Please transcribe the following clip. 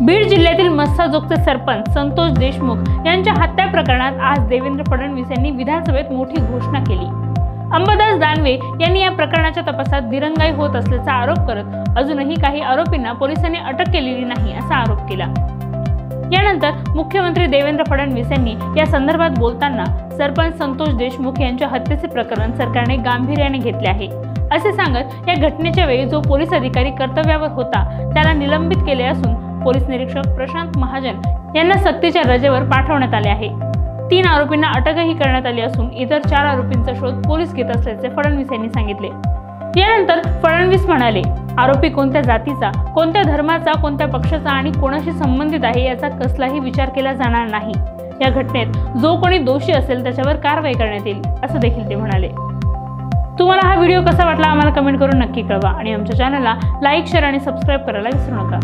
बीड जिल्ह्यातील मत्साजोगचे सरपंच संतोष देशमुख यांच्या हत्या प्रकरणात आज देवेंद्र फडणवीस यांनी विधानसभेत मोठी घोषणा केली. अंबादास दानवे यांनी या प्रकरणाच्या तपासात दिरंगाई होत असल्याचा आरोप करत अजूनही काही आरोपींना पोलिसांनी अटक केलेली नाही असा आरोप केला. यानंतर मुख्यमंत्री देवेंद्र फडणवीस यांनी या संदर्भात बोलताना सरपंच संतोष देशमुख यांच्या हत्येचे प्रकरण सरकारने गांभीर्याने घेतले आहे. असे सांगत या घटनेच्या वेळी जो पोलीस अधिकारी कर्तव्यावर होता त्याला निलंबित केले असून पोलीस निरीक्षक प्रशांत महाजन यांना सक्तीच्या रजेवर पाठवण्यात आले आहे. तीन आरोपींना अटकही करण्यात आली असून इतर चार आरोपींचा शोध पोलीस घेत असल्याचे फडणवीस यांनी सांगितले. यानंतर फडणवीस म्हणाले आरोपी कोणत्या जातीचा कोणत्या धर्माचा कोणत्या पक्षाचा आणि कोणाशी संबंधित आहे याचा कसलाही विचार केला जाणार नाही. या घटनेत जो कोणी दोषी असेल त्याच्यावर कारवाई करण्यात येईल असं देखील ते म्हणाले. तुम्हाला हा व्हिडिओ कसा वाटला आम्हाला कमेंट करून नक्की कळवा आणि आमच्या चॅनलला लाईक शेअर आणि सबस्क्राईब करायला विसरू नका.